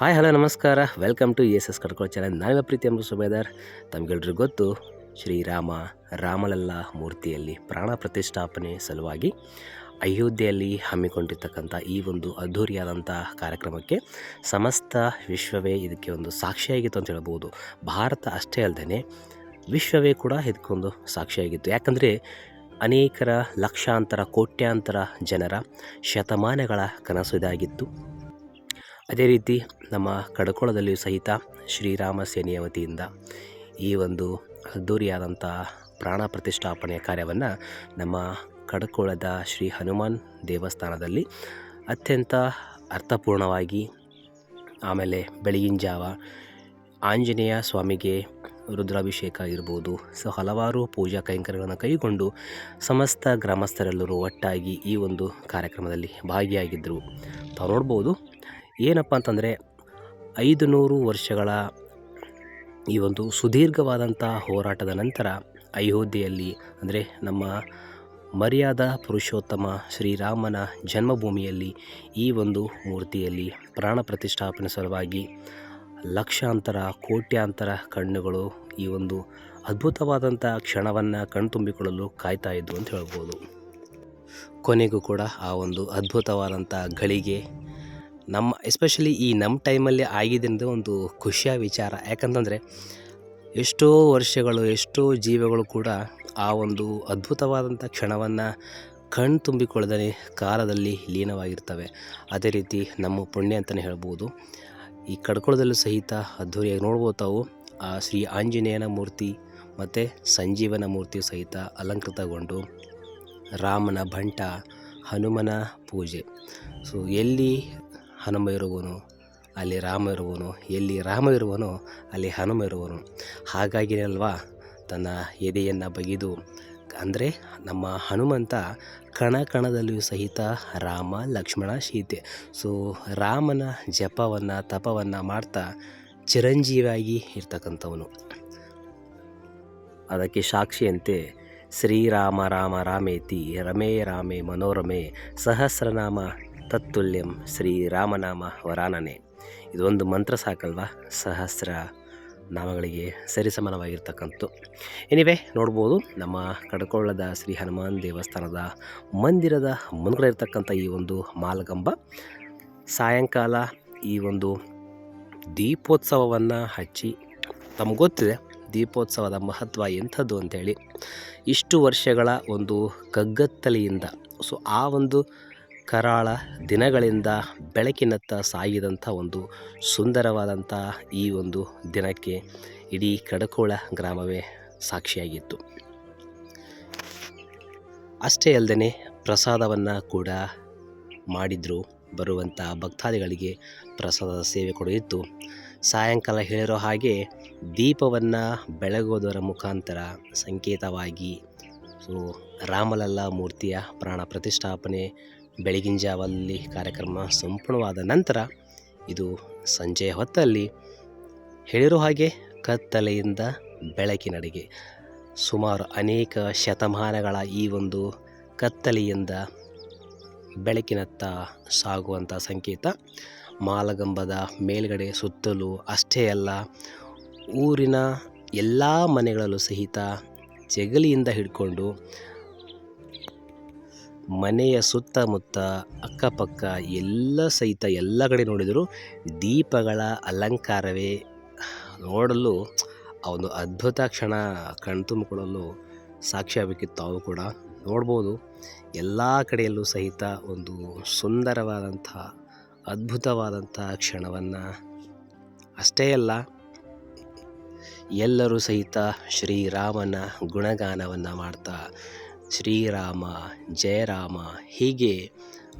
Hi, hello, ನಮಸ್ಕಾರ. Welcome to S S ಕಡ್ಕೊಳ್ಳೋ channel ನಾನಿವ ಪ್ರೀತಿ ಎಂಬ ಸುಬೇದಾರ್. ತಮಗೆಲ್ರಿಗೂ ಗೊತ್ತು, ಶ್ರೀರಾಮ ರಾಮಲಲ್ಲ ಮೂರ್ತಿಯಲ್ಲಿ ಪ್ರಾಣ ಪ್ರತಿಷ್ಠಾಪನೆ ಸಲುವಾಗಿ ಅಯೋಧ್ಯೆಯಲ್ಲಿ ಹಮ್ಮಿಕೊಂಡಿರ್ತಕ್ಕಂಥ ಈ ಒಂದು ಅದ್ಧೂರಿಯಾದಂಥ ಕಾರ್ಯಕ್ರಮಕ್ಕೆ ಸಮಸ್ತ ವಿಶ್ವವೇ ಇದಕ್ಕೆ ಒಂದು ಸಾಕ್ಷಿಯಾಗಿತ್ತು ಅಂತ ಹೇಳ್ಬೋದು. ಭಾರತ ಅಷ್ಟೇ ಅಲ್ಲದೆ ವಿಶ್ವವೇ ಕೂಡ ಇದಕ್ಕೊಂದು ಸಾಕ್ಷಿಯಾಗಿತ್ತು. ಯಾಕಂದರೆ ಅನೇಕರ ಲಕ್ಷಾಂತರ, ಕೋಟ್ಯಾಂತರ ಜನರ ಶತಮಾನಗಳ ಕನಸು ಇದಾಗಿತ್ತು. ಅದೇ ರೀತಿ ನಮ್ಮ ಕಡಕೋಳದಲ್ಲಿಯೂ ಸಹಿತ ಶ್ರೀರಾಮ ಸೇನೆಯ ವತಿಯಿಂದ ಈ ಒಂದು ಅದ್ಧೂರಿಯಾದಂಥ ಪ್ರಾಣ ಪ್ರತಿಷ್ಠಾಪನೆಯ ಕಾರ್ಯವನ್ನು ನಮ್ಮ ಕಡಕೋಳದ ಶ್ರೀ ಹನುಮಾನ್ ದೇವಸ್ಥಾನದಲ್ಲಿ ಅತ್ಯಂತ ಅರ್ಥಪೂರ್ಣವಾಗಿ ಆಮೇಲೆ ಬೆಳಗಿನ ಜಾವ ಆಂಜನೇಯ ಸ್ವಾಮಿಗೆ ರುದ್ರಾಭಿಷೇಕ ಇರ್ಬೋದು. ಸೊ, ಹಲವಾರು ಪೂಜಾ ಕೈಂಕರ್ಯಗಳನ್ನು ಕೈಗೊಂಡು ಸಮಸ್ತ ಗ್ರಾಮಸ್ಥರೆಲ್ಲರೂ ಒಟ್ಟಾಗಿ ಈ ಒಂದು ಕಾರ್ಯಕ್ರಮದಲ್ಲಿ ಭಾಗಿಯಾಗಿದ್ದರು. ತಾವು ನೋಡ್ಬೋದು ಏನಪ್ಪ ಅಂತಂದರೆ ಐದು ನೂರು ವರ್ಷಗಳ ಈ ಒಂದು ಸುದೀರ್ಘವಾದಂಥ ಹೋರಾಟದ ನಂತರ ಅಯೋಧ್ಯೆಯಲ್ಲಿ ಅಂದರೆ ನಮ್ಮ ಮರ್ಯಾದ ಪುರುಷೋತ್ತಮ ಶ್ರೀರಾಮನ ಜನ್ಮಭೂಮಿಯಲ್ಲಿ ಈ ಒಂದು ಮೂರ್ತಿಯಲ್ಲಿ ಪ್ರಾಣ ಪ್ರತಿಷ್ಠಾಪನೆ ಸಲುವಾಗಿ ಲಕ್ಷಾಂತರ, ಕೋಟ್ಯಾಂತರ ಕಣ್ಣುಗಳು ಈ ಒಂದು ಅದ್ಭುತವಾದಂಥ ಕ್ಷಣವನ್ನು ಕಣ್ತುಂಬಿಕೊಳ್ಳಲು ಕಾಯ್ತಾ ಇದ್ವು ಅಂತ ಹೇಳ್ಬೋದು. ಕೊನೆಗೂ ಕೂಡ ಆ ಒಂದು ಅದ್ಭುತವಾದಂಥ ಗಳಿಗೆ ನಮ್ಮ ಎಸ್ಪೆಷಲಿ ಈ ನಮ್ಮ ಟೈಮಲ್ಲಿ ಆಗಿದೆ ಅಂದರೆ ಒಂದು ಖುಷಿಯ ವಿಚಾರ. ಯಾಕಂತಂದರೆ, ಎಷ್ಟೋ ವರ್ಷಗಳು, ಎಷ್ಟೋ ಜೀವಗಳು ಕೂಡ ಆ ಒಂದು ಅದ್ಭುತವಾದಂಥ ಕ್ಷಣವನ್ನು ಕಣ್ಣು ತುಂಬಿಕೊಳ್ಳದೇ ಕಾಲದಲ್ಲಿ ಲೀನವಾಗಿರ್ತವೆ. ಅದೇ ರೀತಿ ನಮ್ಮ ಪುಣ್ಯ ಅಂತಲೇ ಹೇಳ್ಬೋದು. ಈ ಕಡ್ಕೊಳದಲ್ಲೂ ಸಹಿತ ಅದ್ಧೂರಿಯಾಗಿ ನೋಡ್ಬೋದು ತಾವು. ಆ ಶ್ರೀ ಆಂಜನೇಯನ ಮೂರ್ತಿ ಮತ್ತು ಸಂಜೀವನ ಮೂರ್ತಿಯು ಸಹಿತ ಅಲಂಕೃತಗೊಂಡು ರಾಮನ ಭಂಟ, ಹನುಮನ ಪೂಜೆ. ಸೊ ಎಲ್ಲಿ ಹನುಮ ಇರುವನು, ಅಲ್ಲಿ ರಾಮ ಇರುವನು, ಎಲ್ಲಿ ರಾಮ ಇರುವನೋ ಅಲ್ಲಿ ಹನುಮ ಇರುವನು. ಹಾಗಾಗಿನೇ ಅಲ್ವಾ, ತನ್ನ ಎದೆಯನ್ನು ಬಗೆದು, ಅಂದರೆ ನಮ್ಮ ಹನುಮಂತ ಕಣ ಕಣದಲ್ಲಿಯೂ ಸಹಿತ ರಾಮ, ಲಕ್ಷ್ಮಣ, ಸೀತೆ. ಸೊ ರಾಮನ ಜಪವನ್ನು, ತಪವನ್ನು ಮಾಡ್ತಾ ಚಿರಂಜೀವಿಯಾಗಿ ಇರ್ತಕ್ಕಂಥವನು. ಅದಕ್ಕೆ ಸಾಕ್ಷಿಯಂತೆ ಶ್ರೀರಾಮ ರಾಮ ರಾಮೇತಿ ರಮೇ ರಾಮೇ ಮನೋರಮೆ ಸಹಸ್ರನಾಮ ತತ್ತುಲ್ಯಂ ಶ್ರೀರಾಮನಾಮ ವರಾನನೆ. ಇದೊಂದು ಮಂತ್ರ ಸಾಕಲ್ವಾ? ಸಹಸ್ರ ನಾಮಗಳಿಗೆ ಸರಿಸಮಾನವಾಗಿರ್ತಕ್ಕಂಥ ಎನಿವೆ, ನೋಡ್ಬೋದು ನಮ್ಮ ಕಡ್ಕೊಳ್ಳದ ಶ್ರೀ ಹನುಮಾನ್ ದೇವಸ್ಥಾನದ ಮಂದಿರದ ಮುಂದ್ಗಡೆ ಇರತಕ್ಕಂಥ ಈ ಒಂದು ಮಾಲಗಂಬ, ಸಾಯಂಕಾಲ ಈ ಒಂದು ದೀಪೋತ್ಸವವನ್ನು ಹಚ್ಚಿ, ತಮಗೆ ಗೊತ್ತಿದೆ, ದೀಪೋತ್ಸವದ ಮಹತ್ವ ಎಂಥದ್ದು ಅಂಥೇಳಿ. ಇಷ್ಟು ವರ್ಷಗಳ ಒಂದು ಕಗ್ಗತ್ತಲೆಯಿಂದ, ಸೊ ಆ ಒಂದು ಕರಾಳ ದಿನಗಳಿಂದ ಬೆಳಕಿನತ್ತ ಸಾಗಿದಂಥ ಒಂದು ಸುಂದರವಾದಂಥ ಈ ಒಂದು ದಿನಕ್ಕೆ ಇಡೀ ಕಡಕೋಳ ಗ್ರಾಮವೇ ಸಾಕ್ಷಿಯಾಗಿತ್ತು. ಅಷ್ಟೇ ಅಲ್ಲದೆ ಪ್ರಸಾದವನ್ನು ಕೂಡ ಮಾಡಿದ್ರು. ಬರುವಂಥ ಭಕ್ತಾದಿಗಳಿಗೆ ಪ್ರಸಾದದ ಸೇವೆ ಕೊಡುತ್ತಿತ್ತು ಸಾಯಂಕಾಲ ಹೇಳಿರೋ ಹಾಗೆ ದೀಪವನ್ನು ಬೆಳಗೋದರ ಮುಖಾಂತರ ಸಂಕೇತವಾಗಿ, ಸೊ ರಾಮಲಲ್ಲ ಮೂರ್ತಿಯ ಪ್ರಾಣ ಪ್ರತಿಷ್ಠಾಪನೆ ಬೆಳಗಿನ ಜಾವಲ್ಲಿ ಕಾರ್ಯಕ್ರಮ ಸಂಪೂರ್ಣವಾದ ನಂತರ ಇದು ಸಂಜೆಯ ಹೊತ್ತಲ್ಲಿ ಹೇಳಿರೋ ಹಾಗೆ ಕತ್ತಲೆಯಿಂದ ಬೆಳಕಿನಡೆಗೆ. ಸುಮಾರು ಅನೇಕ ಶತಮಾನಗಳ ಈ ಒಂದು ಕತ್ತಲೆಯಿಂದ ಬೆಳಕಿನತ್ತ ಸಾಗುವಂಥ ಸಂಕೇತ. ಮಾಲಗಂಬದ ಮೇಲ್ಗಡೆ ಸುತ್ತಲೂ ಅಷ್ಟೇ ಅಲ್ಲ, ಊರಿನ ಎಲ್ಲ ಮನೆಗಳಲ್ಲೂ ಸಹಿತ ಜಗಲಿಯಿಂದ ಹಿಡ್ಕೊಂಡು ಮನೆಯ ಸುತ್ತಮುತ್ತ ಅಕ್ಕಪಕ್ಕ ಎಲ್ಲ ಸಹಿತ ಎಲ್ಲ ಕಡೆ ನೋಡಿದರೂ ದೀಪಗಳ ಅಲಂಕಾರವೇ ನೋಡಲು ಆ ಒಂದು ಅದ್ಭುತ ಕ್ಷಣ ಕಣ್ತುಂಬಿಕೊಳ್ಳಲು ಸಾಕ್ಷಿಯಾಗಬೇಕಿತ್ತು ಅವು ಕೂಡ. ನೋಡ್ಬೋದು, ಎಲ್ಲ ಕಡೆಯಲ್ಲೂ ಸಹಿತ ಒಂದು ಸುಂದರವಾದಂಥ, ಅದ್ಭುತವಾದಂಥ ಕ್ಷಣವನ್ನು. ಅಷ್ಟೇ ಅಲ್ಲ, ಎಲ್ಲರೂ ಸಹಿತ ಶ್ರೀರಾಮನ ಗುಣಗಾನವನ್ನು ಮಾಡ್ತಾ ಶ್ರೀರಾಮ, ಜಯರಾಮ ಹೀಗೆ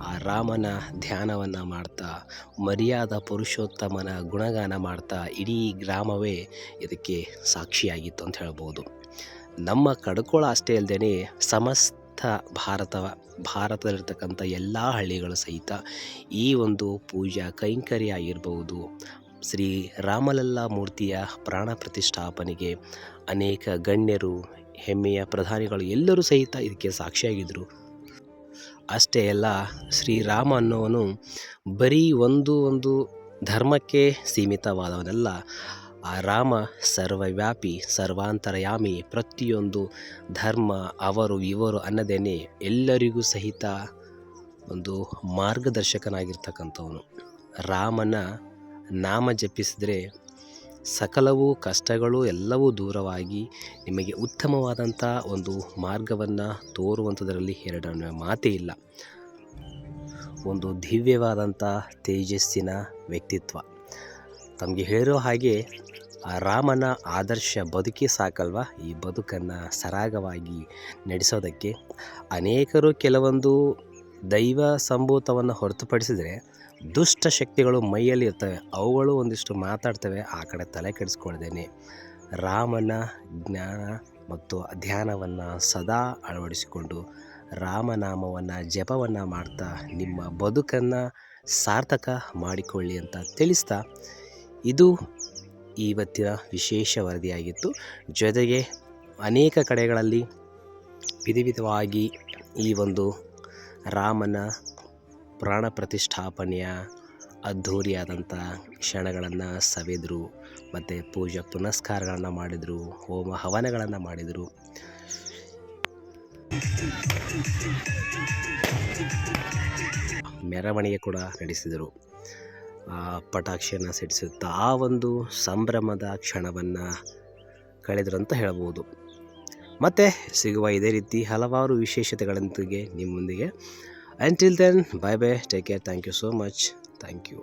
ಆ ರಾಮನ ಧ್ಯಾನವನ್ನು ಮಾಡ್ತಾ, ಮರ್ಯಾದ ಪುರುಷೋತ್ತಮನ ಗುಣಗಾನ ಮಾಡ್ತಾ ಇಡೀ ಗ್ರಾಮವೇ ಇದಕ್ಕೆ ಸಾಕ್ಷಿಯಾಗಿತ್ತು ಅಂತ ಹೇಳ್ಬೋದು. ನಮ್ಮ ಕಡ್ಕೋಳ ಅಷ್ಟೇ ಅಲ್ಲದೆ ಸಮಸ್ತ ಭಾರತ, ಭಾರತದಲ್ಲಿರ್ತಕ್ಕಂಥ ಎಲ್ಲ ಹಳ್ಳಿಗಳು ಸಹಿತ ಈ ಒಂದು ಪೂಜಾ ಕೈಂಕರ್ಯ ಆಗಿರ್ಬೋದು, ಶ್ರೀ ರಾಮಲಲ್ಲಾ ಮೂರ್ತಿಯ ಪ್ರಾಣ ಪ್ರತಿಷ್ಠಾಪನೆಗೆ ಅನೇಕ ಗಣ್ಯರು ಹೆಮ್ಮೆಯ ಪ್ರಧಾನಿಗಳು ಎಲ್ಲರೂ ಸಹಿತ ಇದಕ್ಕೆ ಸಾಕ್ಷಿಯಾಗಿದ್ದರು. ಅಷ್ಟೇ ಅಲ್ಲ, ಶ್ರೀರಾಮ ಅನ್ನೋವನು ಬರೀ ಒಂದು ಒಂದು ಧರ್ಮಕ್ಕೆ ಸೀಮಿತವಾದವನಲ್ಲ. ಆ ರಾಮ ಸರ್ವವ್ಯಾಪಿ, ಸರ್ವಾಂತರಯಾಮಿ, ಪ್ರತಿಯೊಂದು ಧರ್ಮ ಅವರು ಇವರು ಅನ್ನದೇನೆ ಎಲ್ಲರಿಗೂ ಸಹಿತ ಒಂದು ಮಾರ್ಗದರ್ಶಕನಾಗಿರ್ತಕ್ಕಂಥವನು. ರಾಮನ ನಾಮ ಜಪಿಸಿದರೆ ಸಕಲವೂ ಕಷ್ಟಗಳು ಎಲ್ಲವೂ ದೂರವಾಗಿ ನಿಮಗೆ ಉತ್ತಮವಾದಂಥ ಒಂದು ಮಾರ್ಗವನ್ನು ತೋರುವಂಥದ್ರಲ್ಲಿ ಎರಡನೇ ಮಾತೇ ಇಲ್ಲ. ಒಂದು ದಿವ್ಯವಾದಂಥ ತೇಜಸ್ಸಿನ ವ್ಯಕ್ತಿತ್ವ. ತಮಗೆ ಹೇಳಿರೋ ಹಾಗೆ ಆ ರಾಮನ ಆದರ್ಶ ಬದುಕಿ ಸಾಕಲ್ವ? ಈ ಬದುಕನ್ನು ಸರಾಗವಾಗಿ ನಡೆಸೋದಕ್ಕೆ ಅನೇಕರು ಕೆಲವೊಂದು ದೈವ ಸಂಭೂತವನ್ನು ಹೊರತುಪಡಿಸಿದರೆ ದುಷ್ಟ ಶಕ್ತಿಗಳು ಮೈಯಲ್ಲಿ ಇರ್ತವೆ. ಅವುಗಳು ಒಂದಿಷ್ಟು ಮಾತಾಡ್ತವೆ. ಆ ಕಡೆ ತಲೆ ಕೆಡಿಸ್ಕೊಳ್ದೇನೆ. ರಾಮನ ಜ್ಞಾನ ಮತ್ತು ಧ್ಯಾನವನ್ನು ಸದಾ ಅಳವಡಿಸಿಕೊಂಡು ರಾಮನಾಮವನ್ನು ಜಪವನ್ನು ಮಾಡ್ತಾ ನಿಮ್ಮ ಬದುಕನ್ನು ಸಾರ್ಥಕ ಮಾಡಿಕೊಳ್ಳಿ ಅಂತ ತಿಳಿಸ್ತಾ ಇದು ಇವತ್ತಿನ ವಿಶೇಷ ವರದಿಯಾಗಿತ್ತು. ಜೊತೆಗೆ ಅನೇಕ ಕಡೆಗಳಲ್ಲಿ ವಿಧ ವಿಧವಾಗಿ ಈ ಒಂದು ರಾಮನ ಪ್ರಾಣ ಪ್ರತಿಷ್ಠಾಪನೆಯ ಅದ್ಧೂರಿಯಾದಂಥ ಕ್ಷಣಗಳನ್ನು ಸವೆದ್ರು, ಮತ್ತು ಪೂಜಾ ಪುನಸ್ಕಾರಗಳನ್ನು ಮಾಡಿದರು, ಹೋಮ ಹವನಗಳನ್ನು ಮಾಡಿದರು. ಮೆರವಣಿಗೆ ಕೂಡ ನಡೆಸಿದರು. ಪಟಾಕ್ಷಿಯನ್ನು ಸಿಡಿಸುತ್ತಾ ಆ ಒಂದು ಸಂಭ್ರಮದ ಕ್ಷಣವನ್ನು ಕಳೆದರು ಅಂತ ಹೇಳ್ಬೋದು. ಮತ್ತು ಸಿಗುವ ಇದೇ ರೀತಿ ಹಲವಾರು ವಿಶೇಷತೆಗಳೊಂದಿಗೆ ನಿಮ್ಮೊಂದಿಗೆ until then bye bye take care thank you so much thank you